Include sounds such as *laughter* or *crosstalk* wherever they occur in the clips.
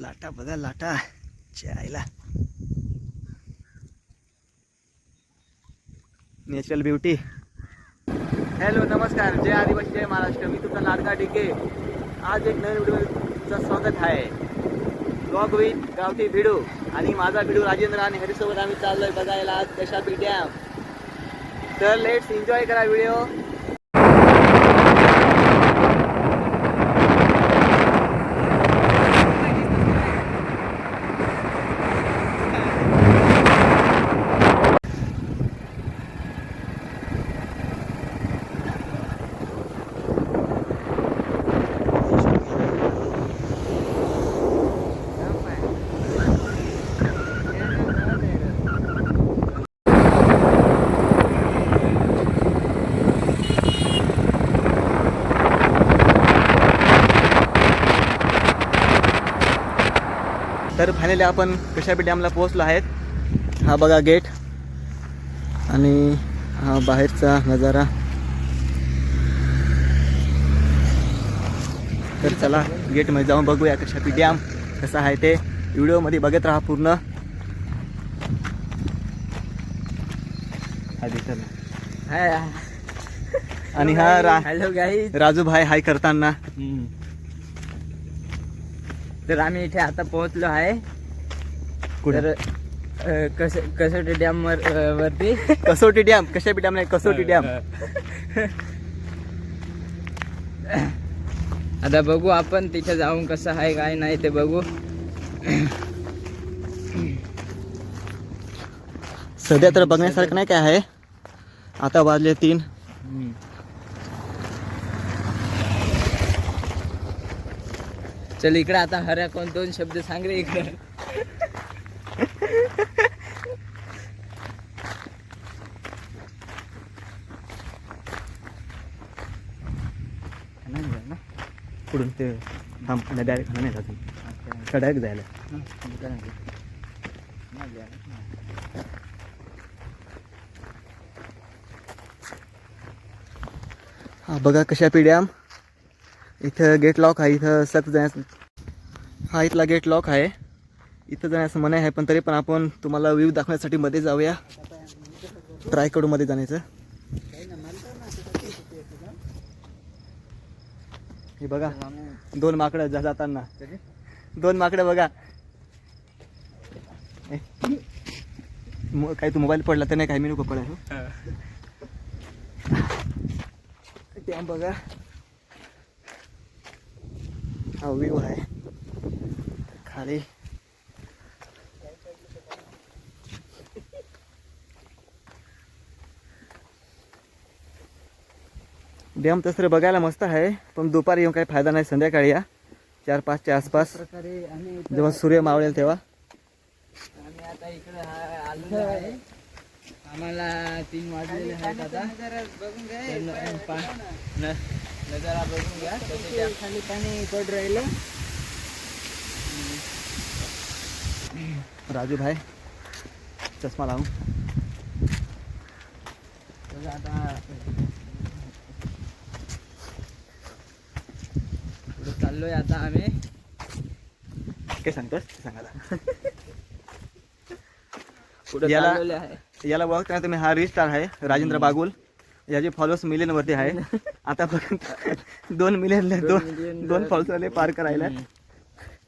लाटा बघा लाटा. चायला नॅचरल ब्युटी हॅलो नमस्कार. जय आदिवासी जय महाराष्ट्र. मी तुमचा लाडका डिके आज एक नवीन व्हिडिओचं स्वागत आहे. ब्लॉग विथ गावठी भिडू आणि माझा भिडू राजेंद्र आणि हरीसोबत आम्ही चाललोय बघायला आज कशा डॅम. तर लेट्स एन्जॉय करा व्हिडिओ तर फायनली आपण कशापी डॅमला पोहोचलो आहेत हा बघा गेट आणि हा बाहेरचा नजारा. तर चला गेटमध्ये जाऊन बघूया कशापी डॅम कसा आहे ते. व्हिडिओमध्ये बघत राहा पूर्ण. हा नाही. आणि हा रा हॅलो गाई राजू भाई हाय करताना. तर आम्ही इथे आता पोहोचलो आहे. तर अ, कस कसोटी डॅम वर अ, वरती. *laughs* कसोटी डॅम कशापी डॅम नाही कसोटी डॅम? आता बघू आपण तिथे जाऊन कसं आहे काय नाही ते बघू. सध्या तर बघण्यासारखं नाही काय आहे. आता वाजले तीन. चल इकडे आता हऱ्या कोण दोन शब्द सांग रे इकडे. पुढून ते थांब डायरेक्ट खाणं नाही जात डायरेक्ट जायला. हा बघा कशा डॅम इथं गेट लॉक आहे इथं सक्त जाण्यास हा इथला गेट लॉक आहे. इथं जाण्याचं मनाई आहे पण तरी पण आपण तुम्हाला व्ह्यू दाखवण्यासाठी मध्ये जाऊया. ट्राय करू मध्ये जाण्याचं. हे बघा दोन माकडं जा जाताना. दोन माकडं बघा. काही तू मोबाईल पडला तर नाही काही मी नको पडायला. त्या बघा. हा व्ह्यू आहे. खाली. डॅम तसं बघायला मस्त आहे पण दुपारी येऊन काही फायदा नाही संध्याकाळी या. चार पाचच्या आसपास. जेव्हा सूर्य मावळेल तेव्हा. आम्ही आता इकडे आहे. आम्हाला तीन वाजलेले आहेत आता. तर न- पा- न- नजारा बघून घ्या. त्याच्याखाली पाणी पड राहिलं. राजू भाई चष्मा लावून बघा आता पुढे चाललोय आता आम्ही. काय सांगतोस? सांगायला. *laughs* पुढे याला- याला ओळखता ना तुम्ही हा रिस्टार आहे राजेंद्र बागुल. याचे फॉलोअर्स मिलियन वरती आहे. *laughs* आता फक्त दोन मिलियन दोन दोन फॉलोअर्स पार करायला.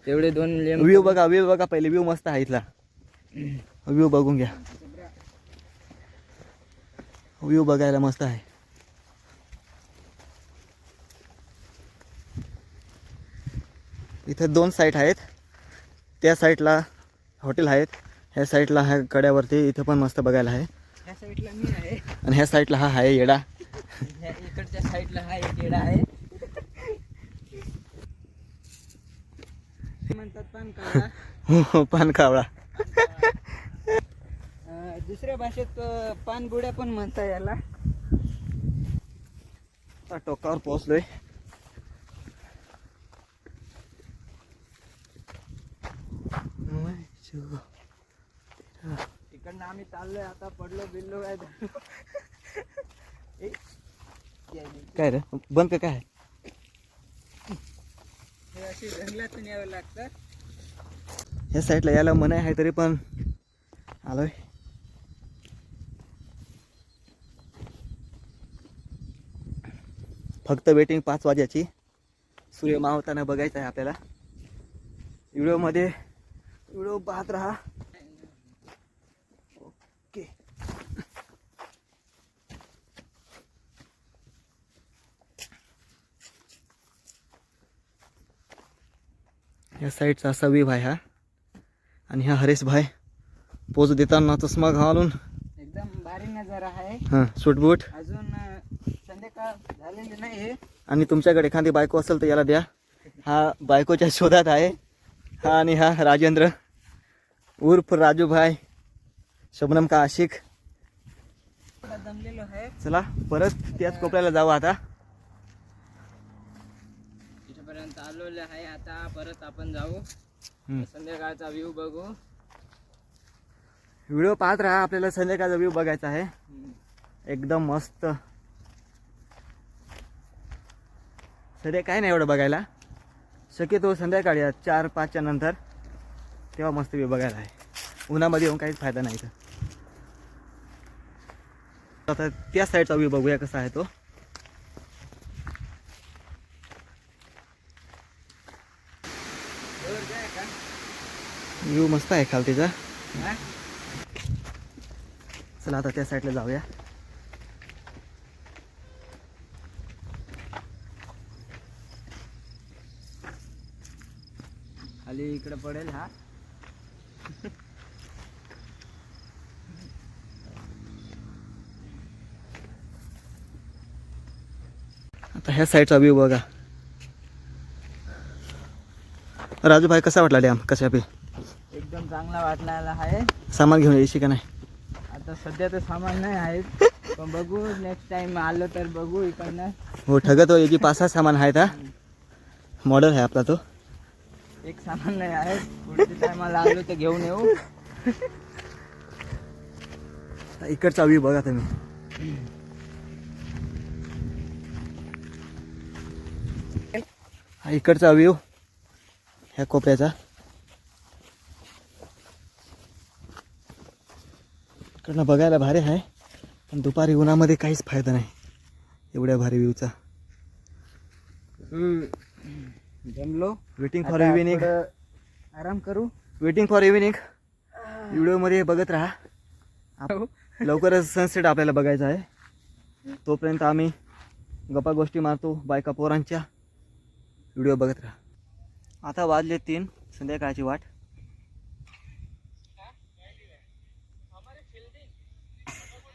तेवढे दोन मिलियन व्ह्यू बघा व्ह्यू बघा पहिले व्ह्यू मस्त आहे इथला. व्ह्यू बघून घ्या. व्ह्यू बघायला मस्त आहे. इथं दोन साईट आहेत. त्या साईडला हॉटेल आहेत. ह्या साईडला ह्या कड्यावरती इथं पण मस्त बघायला आहे. ह्या साईडला मी आहे. आणि ह्या साईडला हा आहे येडा. इकडच्या साईडला हा एक येडा आहे. म्हणतात पान कावळा. पान कावळा. दुसऱ्या भाषेत अं, पानगुड्या पण म्हणता याला. टोकावर पोहोचलोय. तिकडनं आम्ही चाललोय आता पडलो बिल्लो काय काय रे? बंद का काय? हे अशी जंगलातून यावं लागतं. ह्या साईडला यायला मनाई आहे तरी पण आलोय. फक्त वेटिंग पाच वाजायची सूर्य मावताना बघायचं आहे आपल्याला. व्हिडिओमध्ये व्हिडिओ पाहत राहा. ओके. या साईडचा असा आहे हा. आणि हा हरेश भाई पोच देताना चष्मा घालून. एकदम भारी नजारा आहे. हां सूटबूट अजून संध्याकाळ झालेली नाही आणि तुमच्याकडे एखादी बायको असेल तर याला द्या. हा बायकोच्या शोधात आहे. हा आणि हा राजेंद्र. उर्फ राजूभाई. शबनम का आशिक? थोडा दमलेलो आहे. चला परत त्याच कोपऱ्याला जाऊ आता. इथपर्यंत आलेलो आहे आता परत आपण जाऊ. संध्याकाळचा व्ह्यू बघू. व्हिडिओ पाहत राहा आपल्याला संध्याकाळचा व्ह्यू बघायचा आहे. एकदम मस्त. सध्या काय नाही एवढं बघायला. शक्यतो संध्याकाळी या चार पाचच्या नंतर तेव्हा मस्त बघायला आहे. उन्हामध्ये येऊन काहीच फायदा नाही तर आता त्या साईडचा व्ह्यू बघूया कसा आहे तो. व्ह्यू मस्त आहे खालतीचा? चला आता त्या साईडला जाऊया. खाली इकडे पडेल हा. आता ह्या साईडचा व्ह्यू बघा. राजूभाई कसा वाटला डॅम कशा बी एकदम चांगला वाटलेला आहे. सामान घेऊन यायची का नाही? आता सध्या तर सामान नाही आहेत पण बघू नेक्स्ट टाइम आलो तर बघू इकडनं. हो ठगत हो याची पाच सहा सामान आहेत हा. मॉडल आहे आपला तो. एक सामान नाही आहे. पुढच्या टायमाला आलो तर घेऊन येऊ. इकडचा व्ह्यू बघा तुम्ही. हा इकडचा व्ह्यू ह्या कोपऱ्याचा. इकडनं बघायला भारी आहे. पण दुपारी उन्हामध्ये काहीच फायदा नाही. एवढ्या भारी व्ह्यूचा जमलो. वेटिंग फॉर इव्हिनिंग आराम करू. वेटिंग फॉर इव्हिनिंग व्हिडिओमध्ये बघत राहा. आप- लवकरच सनसेट आपल्याला बघायचा आहे. तोपर्यंत आम्ही गप्पा गोष्टी मारतो बायका पोरांच्या. व्हिडिओ बघत राहा. आता वाजले तीन संध्याकाळची वाट.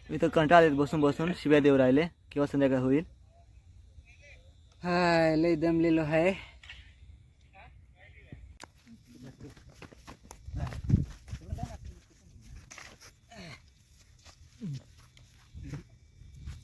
मी तर कंटाळेत बसून बसून शिव्या देऊ राहिले किंवा संध्याकाळ होईल. हाय लय दमलेलो आहे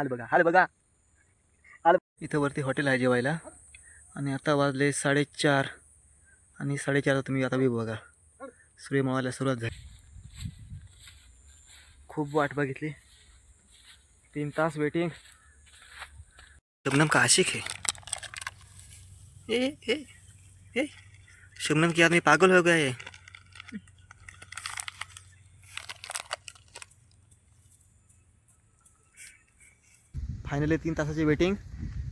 हाल बघा हाल बघा. हाल इथं वरती हॉटेल आहे जेवायला. आणि आता वाजले साडेचार. आणि साडेचारला तुम्ही आता व्यू बघा. सूर्य मावायला सुरुवात झाली. खूप वाट बघितली. तीन तास वेटिंग शबनम का आशिक है? ए ए ए. शबनम की आदमी पागल हो गए फायनली तीन तासाची वेटिंग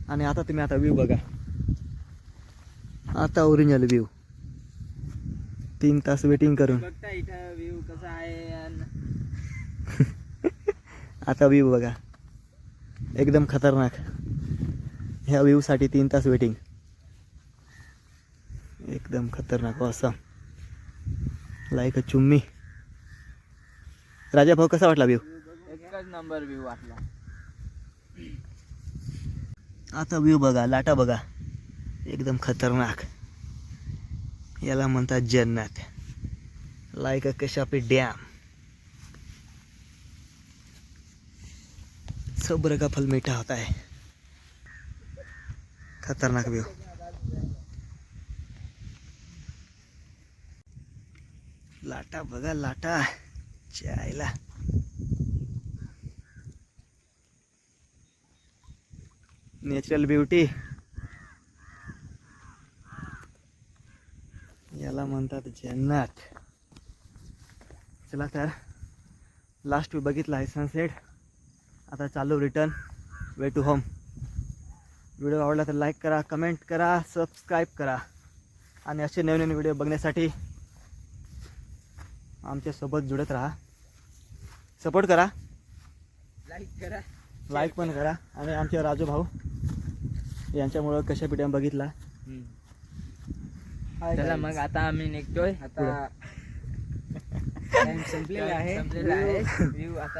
आणि आता तुम्ही आता व्ह्यू बघा. आता ओरिजिनल व्ह्यू तीन तास वेटिंग करून. व्ह्यू कसा आहे *laughs* आता व्ह्यू बघा. एकदम खतरनाक. ह्या व्ह्यूसाठी तीन तास वेटिंग एकदम खतरनाक असं लाईक अ चुम्मी राजा भाऊ कसा वाटला व्ह्यू एकच नंबर व्ह्यू वाटला. आता व्ह्यू बघा लाटा बघा. एकदम खतरनाक. याला म्हणतात जन्नत. लाईक अ कशापी डॅम सब्र का फल मीठा होता है. खतरनाक व्यू लाटा बघा लाटा. चायला. Natural beauty. याला म्हणतात जन्नत. चला तर लास्ट वी बघितला आहे सनसेट आता चालू return way to home video आवडला तर लाईक करा कमेंट करा सबस्क्राईब करा. आणि असे नवीन नवीन व्हिडिओ बघण्यासाठी आमच्यासोबत जुडत राहा. सपोर्ट करा. लाईक करा. लाईक पण करा. आणि आमचे राजू भाऊ यांच्यामुळं कशा पिढ्या बघितला. चला मग आता आम्ही निघतोय. आता संपलेला आहे. संपलेला आहे. व्ह्यू आता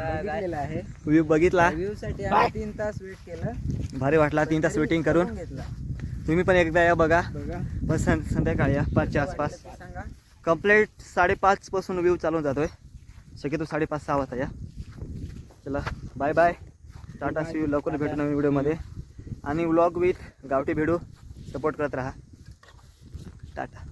आहे. व्ह्यू बघितला. व्ह्यू साठी आम्ही तीन तास वेट केलं. भारी वाटला तीन तास वेटिंग करून. घेतला. तुम्ही पण एकदा या बघा. बस संध्याकाळी या पाचच्या आसपास. सांगा. कंप्लीट साडेपाच पासून व्ह्यू चालून जातोय. शक्यतो साडेपाच सहा वाजता या. चला बाय बाय टाटा सी लवकर भेटू नवीन व्हिडिओमध्ये आणि व्लॉग विथ गावठी भेडू सपोर्ट करत राहा. टाटा